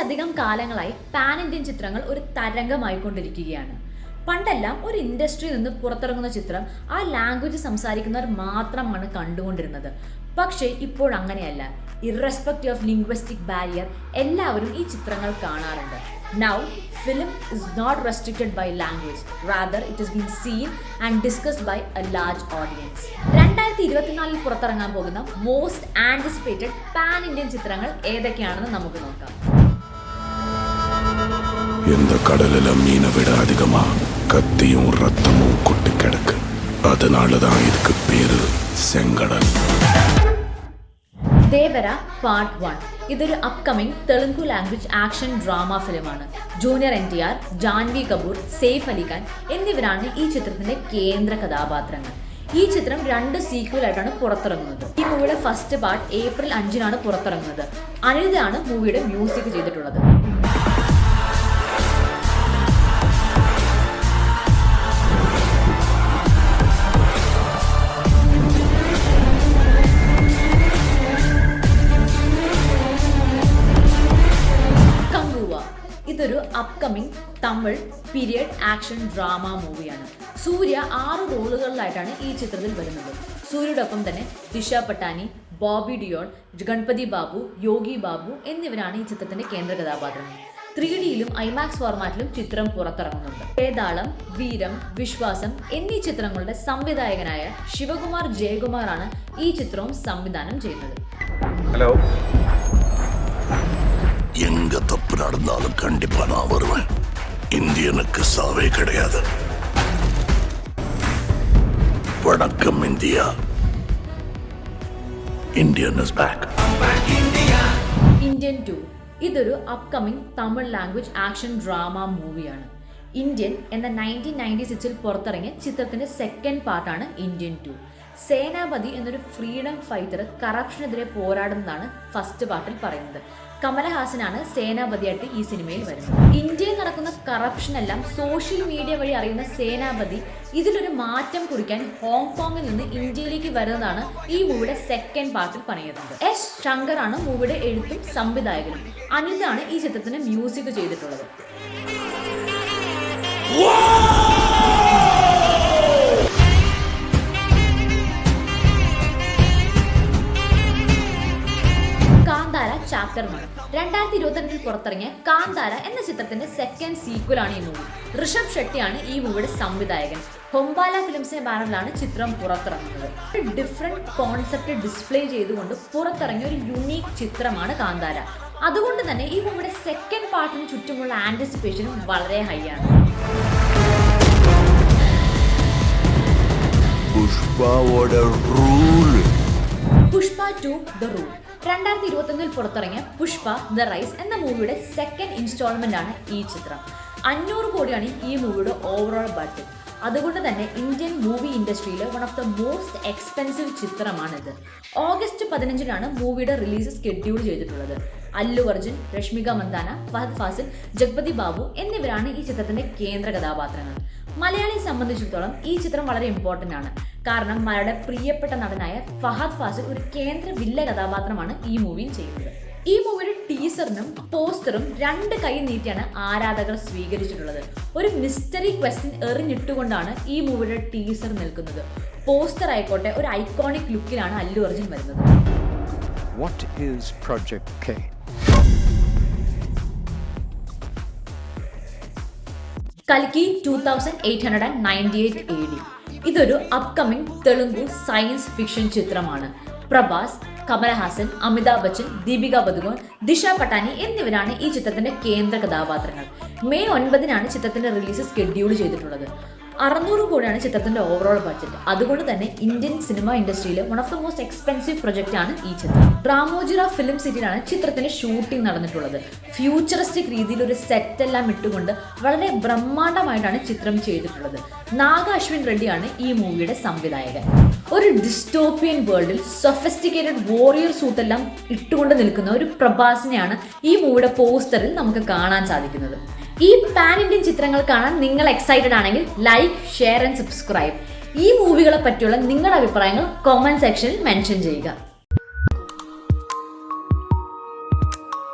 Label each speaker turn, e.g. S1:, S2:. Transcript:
S1: കുറച്ചധികം കാലങ്ങളായി pan Indian ചിത്രങ്ങൾ ഒരു തരംഗമായിക്കൊണ്ടിരിക്കുകയാണ്. പണ്ടെല്ലാം ഒരു ഇൻഡസ്ട്രിയിൽ നിന്ന് പുറത്തിറങ്ങുന്ന ചിത്രം ആ ലാംഗ്വേജ് സംസാരിക്കുന്നവർ മാത്രമാണ് കണ്ടുകൊണ്ടിരുന്നത്. പക്ഷേ ഇപ്പോൾ അങ്ങനെയല്ല. ഇറസ്പെക്റ്റീവ് ഓഫ് ലിംഗ്വസ്റ്റിക് ബാരിയർ എല്ലാവരും ഈ ചിത്രങ്ങൾ കാണാറുണ്ട്. Now film is not restricted by language rather it is been seen and discussed by a large audience രണ്ടായിരത്തി ഇരുപത്തിനാലിൽ പുറത്തിറങ്ങാൻ പോകുന്ന മോസ്റ്റ് ആന്റിസിപ്പേറ്റഡ് പാൻ ഇന്ത്യൻ ചിത്രങ്ങൾ ഏതൊക്കെയാണെന്ന് നമുക്ക് നോക്കാം.
S2: இந்த கடலில மீனை விட அதிகமா கத்தியும் ரத்தமும் கொட்டி கிடக்கு அதனாலதான் இதுக்கு பேரு செங்கடல்
S1: ദേവര പാർട്ട് വൺ ഇതൊരു upcoming Telugu language action drama ഫിലിമാണ് junior N T R Janhvi Kapoor Saif Ali Khan എന്നിവരാണ് ഈ ചിത്രത്തിന്റെ കേന്ദ്ര കഥാപാത്രങ്ങൾ ഈ ചിത്രം രണ്ട് സീക്വലായിട്ടാണ് പുറത്തിറങ്ങുന്നത് ഈ മൂവിയുടെ ഫസ്റ്റ് പാർട്ട് ഏപ്രിൽ അഞ്ചിനാണ് പുറത്തിറങ്ങുന്നത് അനിരുദ്ധാണ് മൂവിയുടെ മ്യൂസിക് ചെയ്തിട്ടുള്ളത് ഇതൊരു upcoming Tamil period action drama മൂവിയാണ് സൂര്യ ആറ് റോളുകളിലായിട്ടാണ് ഈ ചിത്രത്തിൽ വരുന്നത്. സൂര്യയോടൊപ്പം തന്നെ ദിശ പട്ടാനി ബോബി ഡിയോൺ ഗണപതി ബാബു യോഗി ബാബു എന്നിവരാണ് ഈ ചിത്രത്തിന്റെ കേന്ദ്ര കഥാപാത്രങ്ങൾ. ത്രീ ഡിയിലും ഐമാക്സ് ഫോർമാറ്റിലും ചിത്രം പുറത്തിറങ്ങുന്നുണ്ട്. വേതാളം വീരം വിശ്വാസം എന്നീ ചിത്രങ്ങളുടെ സംവിധായകനായ ശിവകുമാർ ജയകുമാറാണ് ഈ ചിത്രവും സംവിധാനം ചെയ്യുന്നത്.
S3: ஹலோ
S2: எங்க தப்பு நடந்தாலும் கண்டிப்பா நான் வருவேன் இந்தியனுக்கு சாவே கிடையாது வணக்கம் India Indian is back
S1: Indian two ഇതൊരു upcoming Tamil language action drama മൂവിയാണ് ഇന്ത്യൻ എന്ന നയൻറ്റീൻ നയൻറ്റി സിക്സിൽ പുറത്തിറങ്ങിയ ചിത്രത്തിന്റെ സെക്കൻഡ് പാർട്ടാണ് ഇന്ത്യൻ ടു സേനാപതി എന്നൊരു ഫ്രീഡം ഫൈറ്റർ കറപ്ഷനെതിരെ പോരാടുന്നതാണ് ഫസ്റ്റ് പാർട്ടിൽ പറയുന്നത്. കമലഹാസനാണ് സേനാപതിയായിട്ട് ഈ സിനിമയിൽ വരുന്നത്. ഇന്ത്യയിൽ നടക്കുന്ന കറപ്ഷൻ എല്ലാം സോഷ്യൽ മീഡിയ വഴി അറിയുന്ന സേനാപതി ഇതിലൊരു മാറ്റം കുറിക്കാൻ ഹോങ്കോങ്ങിൽ നിന്ന് ഇന്ത്യയിലേക്ക് വരുന്നതാണ് ഈ മൂവിയുടെ സെക്കൻഡ് പാർട്ടിൽ പറയുന്നത് എസ് ശങ്കറാണ് മൂവിയുടെ എഴുത്തും സംവിധായകനും. അനിതാണ് ഈ ചിത്രത്തിന് മ്യൂസിക് ചെയ്തിട്ടുള്ളത്. ആക്ടറുമാണ് രണ്ടായിരത്തി ഇരുപത്തിരണ്ടിൽ പുറത്തിറങ്ങിയ കാന്താര എന്ന ചിത്രത്തിന്റെ സെക്കൻഡ് സീക്വലാണ് ഈ മൂവി ഋഷഭ് ഷെട്ടിയാണ് ഈ മൂവിയുടെ സംവിധായകൻ. ഹൊംബാല ഫിലിംസിന്റെ ബാനറിലാണ് ചിത്രം പുറത്തിറങ്ങുന്നത്. ഒരു ഡിഫറെന്റ് കോൺസെപ്റ്റ് ഡിസ്പ്ലേ ചെയ്തുകൊണ്ട് പുറത്തിറങ്ങിയ ഒരു യുണീക് ചിത്രമാണ് കാന്താര. അതുകൊണ്ട് തന്നെ ഈ മൂവിയുടെ സെക്കൻഡ് പാർട്ടിന് ചുറ്റുമുള്ള ആന്റിസിപ്പേഷനും വളരെ ഹൈ ആണ്. Pushpa two the rule. രണ്ടായിരത്തി ഇരുപത്തൊന്നിൽ പുറത്തിറങ്ങിയ പുഷ്പ ദ റൈസ് എന്ന മൂവിയുടെ സെക്കൻഡ് ഇൻസ്റ്റാൾമെന്റ് ആണ് ഈ ചിത്രം. അഞ്ഞൂറ് കോടിയാണ് ഈ മൂവിയുടെ ഓവറോൾ ബഡ്ജറ്റ് അതുകൊണ്ട് തന്നെ Indian movie ഇൻഡസ്ട്രിയിലെ one of the most expensive ചിത്രമാണിത്. ഓഗസ്റ്റ് പതിനഞ്ചിനാണ് മൂവിയുടെ റിലീസ് ഷെഡ്യൂൾ ചെയ്തിട്ടുള്ളത്. അല്ലു അർജുൻ രശ്മിക മന്ദാന ഫഹദ് ഫാസിൽ ജഗ്പതി ബാബു എന്നിവരാണ് ഈ ചിത്രത്തിന്റെ കേന്ദ്ര കഥാപാത്രങ്ങൾ. മലയാളിയെ സംബന്ധിച്ചിടത്തോളം ഈ ചിത്രം വളരെ ഇമ്പോർട്ടന്റ് ആണ്. കാരണം മലയാളിയുടെ പ്രിയപ്പെട്ട നടനായ ഫഹദ് ഫാസിൽ ഒരു കേന്ദ്ര വില്ല കഥാപാത്രമാണ് ഈ മൂവിയിൽ ചെയ്യുന്നത്. ഈ മൂവിയുടെ ടീസറിനും പോസ്റ്ററും രണ്ട് കൈ നീട്ടിയാണ് ആരാധകർ സ്വീകരിച്ചിട്ടുള്ളത്. ഒരു മിസ്റ്ററി ക്വസ്റ്റ്യൻ എറിഞ്ഞിട്ടുകൊണ്ടാണ് ഈ മൂവിയുടെ ടീസർ നിൽക്കുന്നത്. പോസ്റ്റർ ആയിക്കോട്ടെ ഒരു ഐക്കോണിക് ലുക്കിലാണ് അല്ലു അർജുൻ വരുന്നത്.
S3: What is Project K?
S1: കൽക്കി two thousand eight hundred and ninety eight A D ഇതൊരു അപ്കമിംഗ് തെലുങ്കു സയൻസ് ഫിക്ഷൻ ചിത്രമാണ്. പ്രഭാസ് കമലഹാസൻ അമിതാഭ് ബച്ചൻ ദീപിക പദുകോൺ ദിഷ പട്ടാനി എന്നിവരാണ് ഈ ചിത്രത്തിന്റെ കേന്ദ്ര കഥാപാത്രങ്ങൾ. മെയ് ഒൻപതിനാണ് ചിത്രത്തിന്റെ റിലീസ് ഷെഡ്യൂൾ ചെയ്തിട്ടുള്ളത്. അറുന്നൂറ് കോടിയാണ് ചിത്രത്തിന്റെ ഓവറോൾ ബഡ്ജറ്റ് അതുകൊണ്ട് തന്നെ Indian cinema ഇൻഡസ്ട്രിയിലെ one of the most expensive project ആണ് ഈ ചിത്രം. റാമോജിറ ഫിലിം സിറ്റിയിലാണ് ചിത്രത്തിന്റെ ഷൂട്ടിംഗ് നടന്നിട്ടുള്ളത്. ഫ്യൂച്ചറിസ്റ്റിക് രീതിയിൽ ഒരു സെറ്റ് എല്ലാം ഇട്ടുകൊണ്ട് വളരെ ബ്രഹ്മാണ്ഡമായിട്ടാണ് ചിത്രം ചെയ്തിട്ടുള്ളത്. നാഗ അശ്വിൻ റെഡ്ഡിയാണ് ഈ മൂവിയുടെ സംവിധായകൻ. ഒരു ഡിസ്റ്റോപ്പിയൻ വേൾഡിൽ സൊഫിസ്റ്റിക്കേറ്റഡ് വോറിയർ സൂട്ട് എല്ലാം ഇട്ടുകൊണ്ട് നിൽക്കുന്ന ഒരു പ്രഭാസിനെയാണ് ഈ മൂവിയുടെ പോസ്റ്ററിൽ നമുക്ക് കാണാൻ സാധിക്കുന്നത്. ഈ പാൻ ഇന്ത്യൻ ചിത്രങ്ങൾ കാണാൻ നിങ്ങൾ എക്സൈറ്റഡ് ആണെങ്കിൽ ലൈക്ക് ഷെയർ ആൻഡ് സബ്സ്ക്രൈബ് ഈ മൂവികളെ പറ്റിയുള്ള നിങ്ങളുടെ അഭിപ്രായങ്ങൾ കോമന്റ് സെക്ഷനിൽ മെൻഷൻ ചെയ്യുക.